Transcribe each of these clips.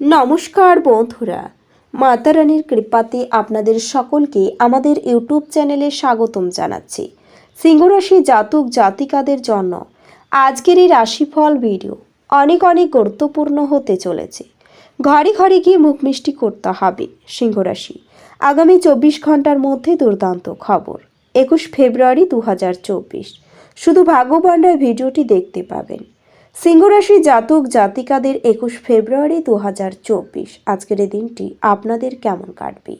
নমস্কার বন্ধুরা, মাতা রানীর কৃপাতে আপনাদের সকলকে আমাদের ইউটিউব চ্যানেলে স্বাগতম জানাচ্ছি। সিংহরাশি জাতক জাতিকাদের জন্য আজকের এই রাশিফল ভিডিও অনেক অনেক গুরুত্বপূর্ণ হতে চলেছে। ঘরে ঘরে গিয়ে মুখ মিষ্টি করতে হবে সিংহরাশি। আগামী চব্বিশ ঘণ্টার মধ্যে দুর্দান্ত খবর, একুশ ফেব্রুয়ারি দু হাজার চব্বিশ। শুধু ভাগ্যবানরা ভিডিওটি দেখতে পাবেন। সিংহরাশি জাতক জাতিকাদের একুশ ফেব্রুয়ারি দু হাজার চব্বিশ। আজকের এই দিনটি আপনাদের কেমন কাটবে?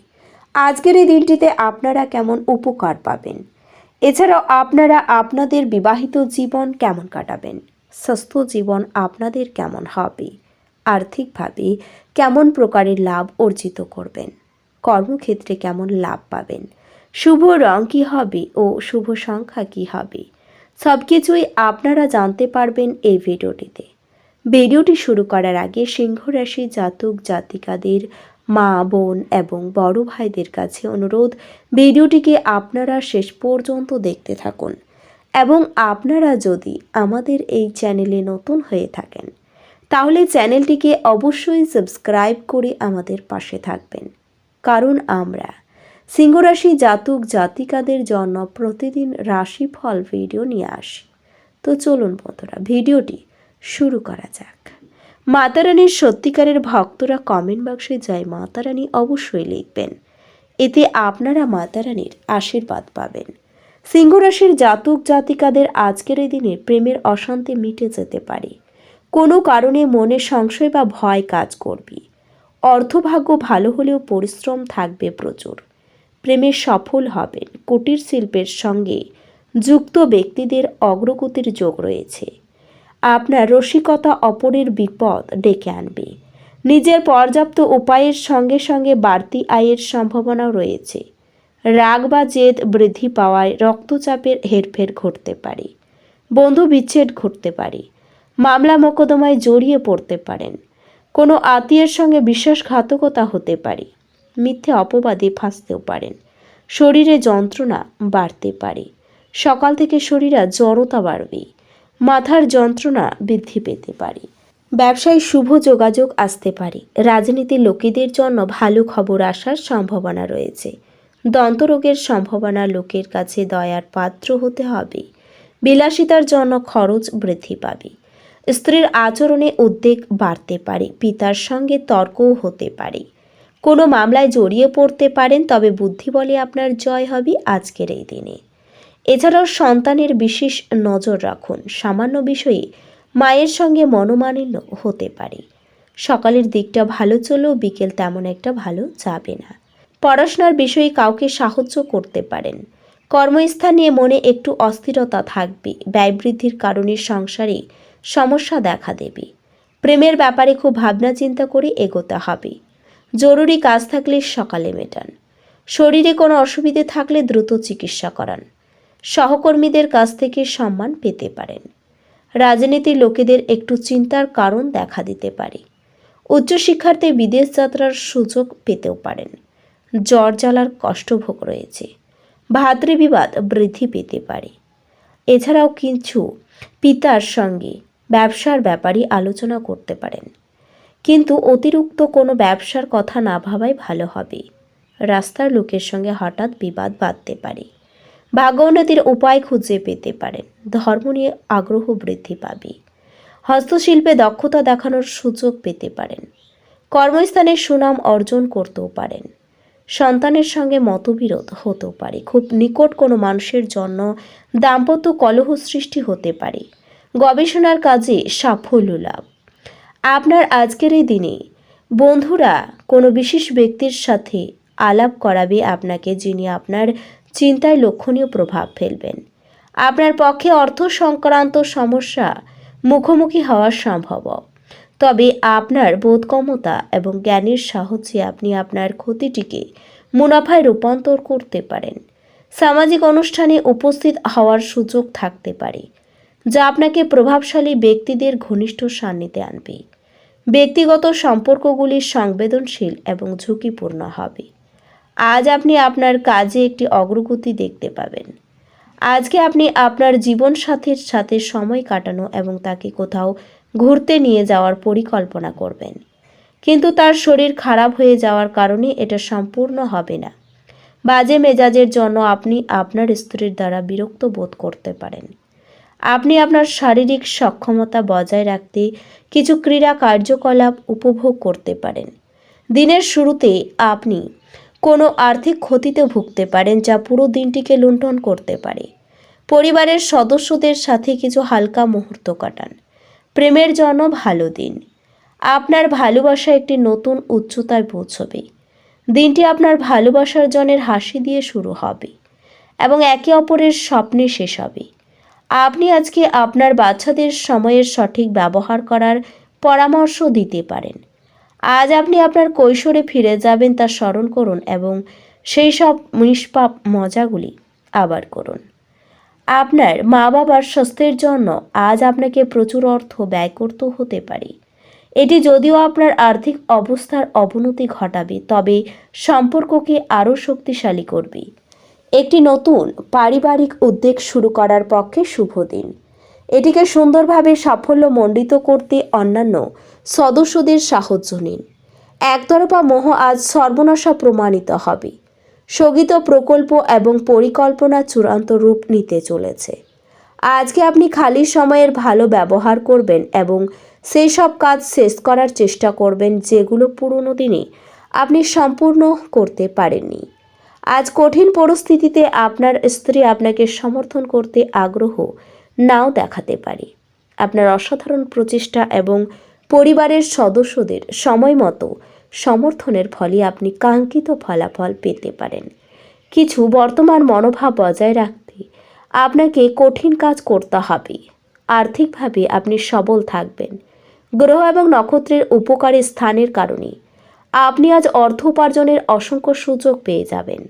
আজকের এই দিনটিতে আপনারা কেমন উপকার পাবেন? এছাড়াও আপনারা আপনাদের বিবাহিত জীবন কেমন কাটাবেন? স্বাস্থ্য জীবন আপনাদের কেমন হবে? আর্থিকভাবে কেমন প্রকারের লাভ অর্জিত করবেন? কর্মক্ষেত্রে কেমন লাভ পাবেন? শুভ রং কী হবে ও শুভ সংখ্যা কী হবে? সব কিছুই আপনারা জানতে পারবেন এই ভিডিওটিতে। ভিডিওটি শুরু করার আগে সিংহ রাশি জাতক জাতিকাদের মা, বোন এবং বড় ভাইদের কাছে অনুরোধ, ভিডিওটিকে আপনারা শেষ পর্যন্ত দেখতে থাকুন এবং আপনারা যদি আমাদের এই চ্যানেলে নতুন হয়ে থাকেন, তাহলে চ্যানেলটিকে অবশ্যই সাবস্ক্রাইব করে আমাদের পাশে থাকবেন। কারণ আমরা সিংহরাশি জাতক জাতিকাদের জন্য প্রতিদিন রাশিফল ভিডিও নিয়ে আসি। তো চলুন বন্ধুরা, ভিডিওটি শুরু করা যাক। মাতারানীর সত্যিকারের ভক্তরা কমেন্ট বক্সে জয় মাতারানী অবশ্যই লিখবেন। এতে আপনারা মাতারানীর আশীর্বাদ পাবেন। সিংহরাশির জাতক জাতিকাদের আজকের এই দিনে প্রেমের অশান্তি মিটে যেতে পারে। কোনো কারণে মনে সংশয় বা ভয় কাজ করবি। অর্থভাগ্য ভালো হলেও পরিশ্রম থাকবে প্রচুর। প্রেমে সফল হবেন। কুটির শিল্পের সঙ্গে যুক্ত ব্যক্তিদের অগ্রগতির যোগ রয়েছে। আপনার রসিকতা অপরের বিপদ ডেকে আনবে। নিজের পর্যাপ্ত উপায়ের সঙ্গে সঙ্গে বাড়তি আয়ের সম্ভাবনাও রয়েছে। রাগ বা জেদ বৃদ্ধি পাওয়ায় রক্তচাপের হেরফের ঘটতে পারে। বন্ধু বিচ্ছেদ ঘটতে পারে। মামলা মোকদ্দমায় জড়িয়ে পড়তে পারেন। কোনো আত্মীয়ের সঙ্গে বিশ্বাসঘাতকতা হতে পারে। মিথ্যে অপবাদে ফাঁসতেও পারেন। শরীরে যন্ত্রণা বাড়তে পারে। সকাল থেকে শরীরে জড়তা বাড়বে। মাথার যন্ত্রণা বৃদ্ধি পেতে পারে। ব্যবসায় শুভ যোগাযোগ আসতে পারে। রাজনীতির লোকেদের জন্য ভালো খবর আসার সম্ভাবনা রয়েছে। দন্তরোগের সম্ভাবনা লোকের কাছে দয়ার পাত্র হতে হবে। বিলাসিতার জন্য খরচ বৃদ্ধি পাবে। স্ত্রীর আচরণে উদ্বেগ বাড়তে পারে। পিতার সঙ্গে তর্কও হতে পারে। কোনো মামলায় জড়িয়ে পড়তে পারেন, তবে বুদ্ধি বলে আপনার জয় হবে আজকের এই দিনে। এছাড়াও সন্তানের বিশেষ নজর রাখুন, সামান্য বিষয়ে মায়ের সঙ্গে মনোমালিন্য হতে পারে। সকালের দিকটা ভালো চলেও বিকেল তেমন একটা ভালো যাবে না। পড়াশোনার বিষয়ে কাউকে সাহায্য করতে পারেন। কর্মস্থান নিয়ে মনে একটু অস্থিরতা থাকবে, ব্যয় বৃদ্ধির কারণে সংসারে সমস্যা দেখা দেবে। প্রেমের ব্যাপারে খুব ভাবনা চিন্তা করে এগোতে হবে। জরুরি কাজ থাকলে সকালে মেটান। শরীরে কোনো অসুবিধে থাকলে দ্রুত চিকিৎসা করান। সহকর্মীদের কাছ থেকে সম্মান পেতে পারেন। রাজনীতির লোকেদের একটু চিন্তার কারণ দেখা দিতে পারে। উচ্চশিক্ষার্থে বিদেশ যাত্রার সুযোগ পেতেও পারেন। জ্বর জ্বালার কষ্টভোগ রয়েছে। ভাতৃবিবাদ বৃদ্ধি পেতে পারে। এছাড়াও কিছু পিতার সঙ্গে ব্যবসার ব্যাপারে আলোচনা করতে পারেন। কিন্তু অতিরিক্ত কোনো ব্যবসার কথা না ভাবাই ভালো হবে। রাস্তার লোকের সঙ্গে হঠাৎ বিবাদ বাঁধতে পারে। ভাগ্যোন্নতির উপায় খুঁজে পেতে পারেন। ধর্ম নিয়ে আগ্রহ বৃদ্ধি পাবে। হস্তশিল্পে দক্ষতা দেখানোর সুযোগ পেতে পারেন। কর্মস্থানে সুনাম অর্জন করতেও পারেন। সন্তানের সঙ্গে মতবিরোধ হতেও পারে। খুব নিকট কোনো মানুষের জন্য দাম্পত্য কলহ সৃষ্টি হতে পারে। গবেষণার কাজে সাফল্য লাভ। আপনার আজকের এই দিনে বন্ধুরা কোনো বিশেষ ব্যক্তির সাথে আলাপ করাবে আপনাকে যিনি আপনার চিন্তায় লক্ষণীয় প্রভাব ফেলবেন। আপনার পক্ষে অর্থ সংক্রান্ত সমস্যা মুখোমুখি হওয়ার সম্ভব। তবে আপনার বোধগম্যতা এবং জ্ঞানের সাহায্যে আপনি আপনার ক্ষতিটিকে মুনাফায় রূপান্তর করতে পারেন। সামাজিক অনুষ্ঠানে উপস্থিত হওয়ার সুযোগ থাকতে পারে। যা আপনাকে প্রভাবশালী ব্যক্তিদের ঘনিষ্ঠ সান্নিধ্যে আনবে। ব্যক্তিগত সম্পর্কগুলি সংবেদনশীল এবং ঝুঁকিপূর্ণ হবে। আজ আপনি আপনার কাজে একটি অগ্রগতি দেখতে পাবেন। আজকে আপনি আপনার জীবন সাথীর সাথে সময় কাটানো এবং তাকে কোথাও ঘুরতে নিয়ে যাওয়ার পরিকল্পনা করবেন। কিন্তু তার শরীর খারাপ হয়ে যাওয়ার কারণে এটা সম্পূর্ণ হবে না। বাজে মেজাজের জন্য আপনি আপনার স্ত্রীর দ্বারা বিরক্ত বোধ করতে পারেন। আপনি আপনার শারীরিক সক্ষমতা বজায় রাখতে কিছু ক্রীড়া কার্যকলাপ উপভোগ করতে পারেন। দিনের শুরুতে আপনি কোনো আর্থিক ক্ষতিতে ভুগতে পারেন যা পুরো দিনটিকে লুণ্ঠন করতে পারে। পরিবারের সদস্যদের সাথে কিছু হালকা মুহূর্ত কাটান। প্রেমের জন্য ভালো দিন। আপনার ভালোবাসা একটি নতুন উচ্চতায় পৌঁছবে। দিনটি আপনার ভালোবাসার জনের হাসি দিয়ে শুরু হবে এবং একে অপরের স্বপ্নে শেষ হবে। আপনি আজকে আপনার বাচ্চাদের সময়ের সঠিক ব্যবহার করার পরামর্শ দিতে পারেন। আজ আপনি আপনার কৈশোরে ফিরে যাবেন তা স্মরণ করুন এবং সেই সব নিষ্পাপ মজাগুলি আবার করুন। আপনার মা বাবার স্বাস্থ্যের জন্য আজ আপনাকে প্রচুর অর্থ ব্যয় করতে হতে পারে। এটি যদিও আপনার আর্থিক অবস্থার অবনতি ঘটাবে, তবে সম্পর্ককে আরও শক্তিশালী করবে। একটি নতুন পারিবারিক উদ্যোগ শুরু করার পক্ষে শুভ দিন। এটিকে সুন্দরভাবে সাফল্যমণ্ডিত করতে অন্যান্য সদস্যদের সাহায্য নিন। একতরফা মোহ আজ সর্বনাশা প্রমাণিত হবে। স্থগিত প্রকল্প এবং পরিকল্পনা চূড়ান্ত রূপ নিতে চলেছে। আজকে আপনি খালি সময়ের ভালো ব্যবহার করবেন এবং সেই সব কাজ শেষ করার চেষ্টা করবেন যেগুলো পুরনো দিনে আপনি সম্পূর্ণ করতে পারেননি। আজ কঠিন পরিস্থিতিতে আপনার স্ত্রী আপনাকে সমর্থন করতে আগ্রহ নাও দেখাতে পারে। আপনার অসাধারণ প্রচেষ্টা এবং পরিবারের সদস্যদের সময় মতো সমর্থনের ফলে আপনি কাঙ্ক্ষিত ফলাফল পেতে পারেন। কিছু বর্তমান মনোভাব বজায় রাখতে আপনাকে কঠিন কাজ করতে হবে। আর্থিকভাবে আপনি সবল থাকবেন। গ্রহ এবং নক্ষত্রের উপকারী স্থানের কারণে আপনি আজ অর্থ উপার্জনের অসংখ্য সুযোগ পেয়ে যাবেন।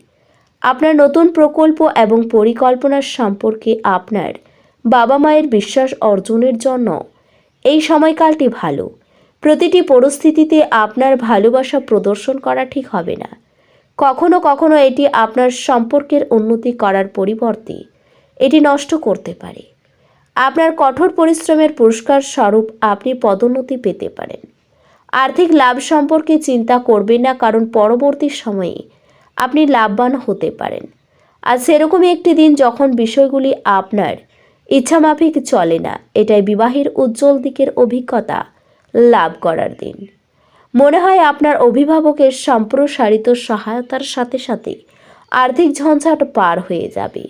আপনার নতুন প্রকল্প এবং পরিকল্পনার সম্পর্কে আপনার বাবা মায়ের বিশ্বাস অর্জনের জন্য এই সময়কালটি ভালো। প্রতিটি পরিস্থিতিতে আপনার ভালোবাসা প্রদর্শন করা ঠিক হবে না। কখনো কখনো এটি আপনার সম্পর্কের উন্নতি করার পরিবর্তে এটি নষ্ট করতে পারে। আপনার কঠোর পরিশ্রমের পুরস্কার স্বরূপ আপনি পদোন্নতি পেতে পারেন। আর্থিক লাভ সম্পর্কে চিন্তা করবেন না কারণ পরবর্তী সময়ে আপনি লাভবান হতে পারেন। আর সেরকমই একটি দিন যখন বিষয়গুলি আপনার ইচ্ছামাফিক চলে না, এটাই বিবাহের উজ্জ্বল দিকের অভিজ্ঞতা লাভ করার দিন। মনে হয় আপনার অভিভাবকের সম্প্রসারিত সহায়তার সাথে সাথে আর্থিক ঝঞ্ঝাট পার হয়ে যাবে।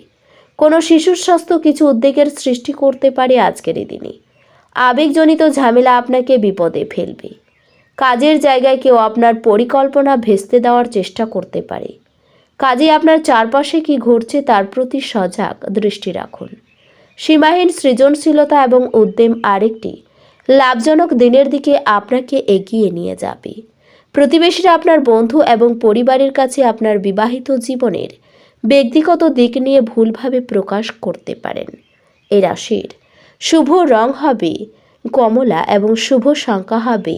কোনো শিশুর স্বাস্থ্য কিছু উদ্বেগের সৃষ্টি করতে পারে আজকের দিনে। আবেগজনিত ঝামেলা আপনাকে বিপদে ফেলবে। কাজের জায়গায় কেউ আপনার পরিকল্পনা ভেস্তে দেওয়ার চেষ্টা করতে পারে। কাজে আপনার চারপাশে কি ঘটছে তার প্রতি সজাগ দৃষ্টি রাখুন। সীমাহীন সৃজনশীলতা এবং উদ্যম আরেকটি, লাভজনক দিনের দিকে আপনাকে এগিয়ে নিয়ে যাবে। প্রতিবেশীরা আপনার বন্ধু এবং পরিবারের কাছে আপনার বিবাহিত জীবনের ব্যক্তিগত দিক নিয়ে ভুলভাবে প্রকাশ করতে পারেন। এ রাশির শুভ রং হবে কমলা এবং শুভ সংখ্যা হবে